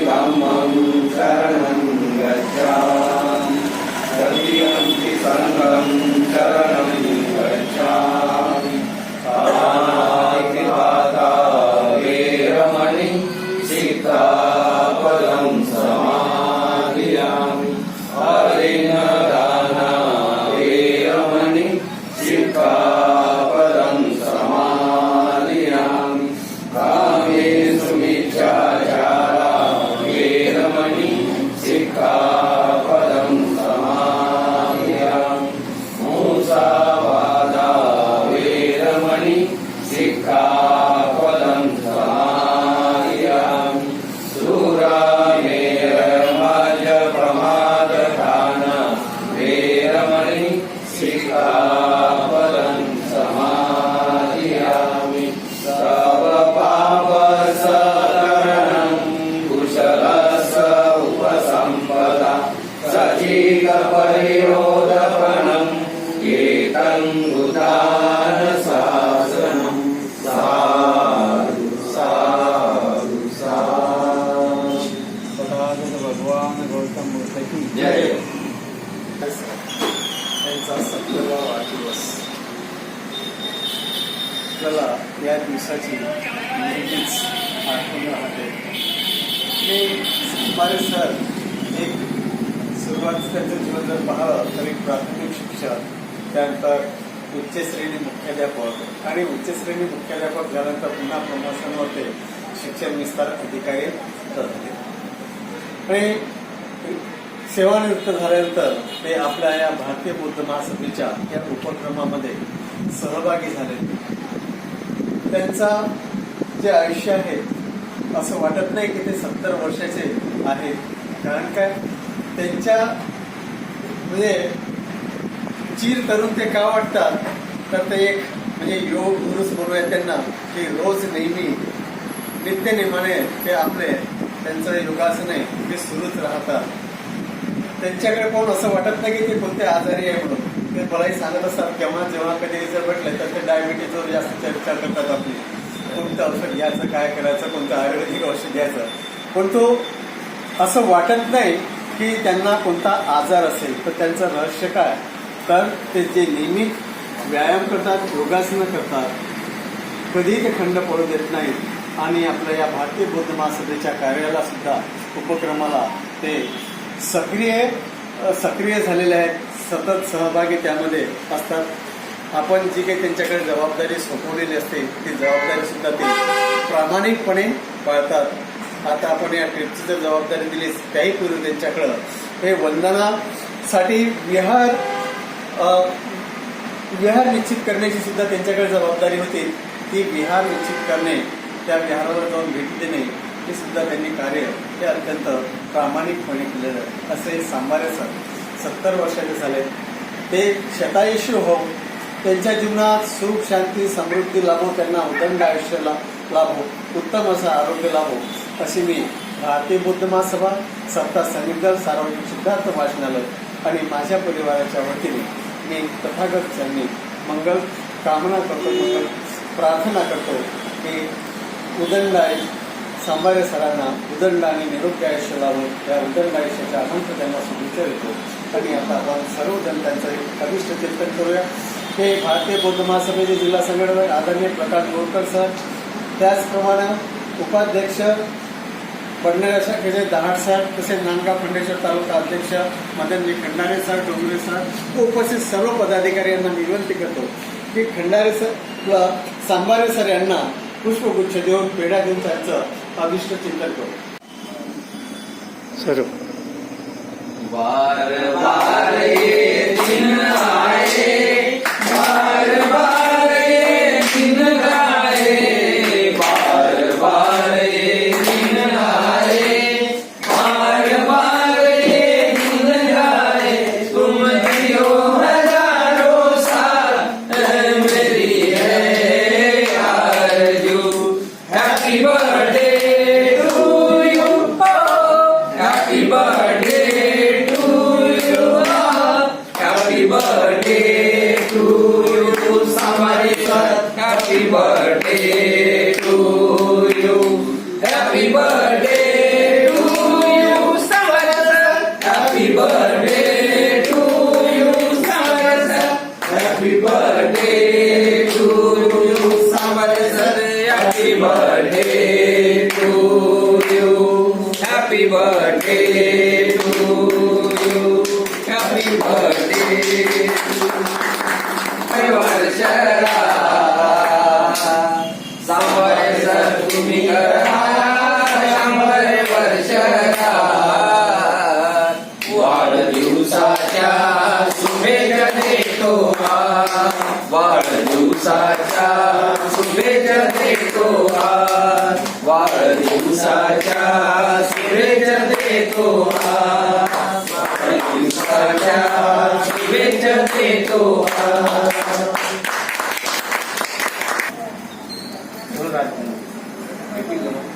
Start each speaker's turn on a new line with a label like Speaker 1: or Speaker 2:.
Speaker 1: রাম রাম सचीकपरिरोधपणम् एतं उदानशासनं साधु साधु साधु।
Speaker 2: तथागत भगवान गौतम बुद्ध की
Speaker 1: जय।
Speaker 2: त्यांचा सत्तरवा वाढदिवस। आपल्याला या दिवसाची नेहमीच आठवण राहते. मी सर एक सुरुवात त्यांचं जीवन जर पाहिलं तर एक प्राथमिक शिक्षक त्यानंतर उच्च श्रेणी मुख्याध्यापक आणि उच्च श्रेणी मुख्याध्यापक झाल्यानंतर पुन्हा प्रमोशनवर शिक्षण विस्तार अधिकारी करते आणि सेवानिवृत्त झाल्यानंतर ते आपल्या या भारतीय बौद्ध महासभेच्या या उपक्रमामध्ये सहभागी झाले. त्यांचा जे आयुष्य आहे असं वाटत नाही की ते सत्तर वर्षाचे आहेत. कारण काय? त्यांच्या म्हणजे चीर करून ते का वाटतात? तर ते एक म्हणजे योग गुरुच म्हणूया त्यांना की रोज नेहमी नित्य नेमाने ते आपले त्यांचं योगासन आहे ते सुरूच राहतात. त्यांच्याकडे कोण असं वाटत नाही की ते कोणते आजारी आहे म्हणून. ते मलाही सांगत असतात केव्हा जेव्हा कधी जर म्हटलं तर ते डायबिटीजवर जास्त चर्चा करतात आपली. कोणतं औषध घ्यायचं काय करायचं कोणतं आयुर्वेदिक औषध घ्यायचं. पण तो असं वाटत नाही की त्यांना कोणता आजार असेल तर त्यांचं रहस्य काय तर ते जे नियमित व्यायाम करतात योगासनं करतात कधीही ते खंड पडू देत नाहीत. आणि आपल्या या भारतीय बौद्ध महासभेच्या कार्याला सुद्धा उपक्रमाला ते सक्रिय सक्रिय झालेले आहेत. सतत सहभागी त्यामध्ये असतात. आपण जी काही त्यांच्याकडे जबाबदारी सोपवलेली असते ती जबाबदारी सुद्धा ते प्रामाणिकपणे पाळतात. आता आपण या ट्रिपची जर जबाबदारी दिली त्याही पूर्वी त्यांच्याकडं. हे वंदनासाठी विहार विहार निश्चित करण्याची सुद्धा त्यांच्याकडे जबाबदारी होती. ती विहार निश्चित करणे त्या विहारावर जाऊन भेट देणे हे सुद्धा त्यांनी कार्य हे अत्यंत प्रामाणिकपणे केलेलं आहे. असे सांबारे सर सत्तर वर्षाचे झाले ते शतायुष्य हो त्यांच्या जीवनात सुख शांती समृद्धी लाभो त्यांना उदंड आयुष्य लाभो. उत्तम असं आरोग्य लाभो. अशी मी भारतीय बौद्ध महासभा सत्ता समिती सार्वजनिक सिद्धार्थ वाचनालय आणि माझ्या परिवाराच्या वतीने मी तथागत यांनी मंगल कामना करतो मंगल प्रार्थना करतो. की उदंडाय सांभाळ्या सरांना उदंड आणि निरोगी आयुष्य लावून त्या उदंड आयुष्याच्या अनंत त्यांना शुभेच्छा देतो आणि आता आपण सर्वजण त्यांचं एक अभिष्ट चिंतन करूया. हे भारतीय बौद्ध महासभेचे जिल्हा संघटक आदरणीय प्रकाश बोरकर सर. त्याचप्रमाणे उपाध्यक्ष बडनेरा शाखेचे दहाड सर तसेच नांदगाव खंडेश्वर तालुका अध्यक्ष मदनजी खंडारे सर डोंगरे सर व उपस्थित सर्व पदाधिकारी यांना मी विनंती करतो की खंडारे सर व सांबारे सर यांना पुष्पगुच्छ देऊन पेढा देऊन त्यांचं अभिष्ट चिंतन करू. सर.
Speaker 1: बार बार शंभर वर्षरा वाढदिवसाच्या शुभेच्छा देतो वाढदिवसाच्या शुभेच्छा देतो हा वाढदिवसाच्या शुभेच्छा देतो वाढदिवसाच्या शुभेच्छा Thank you.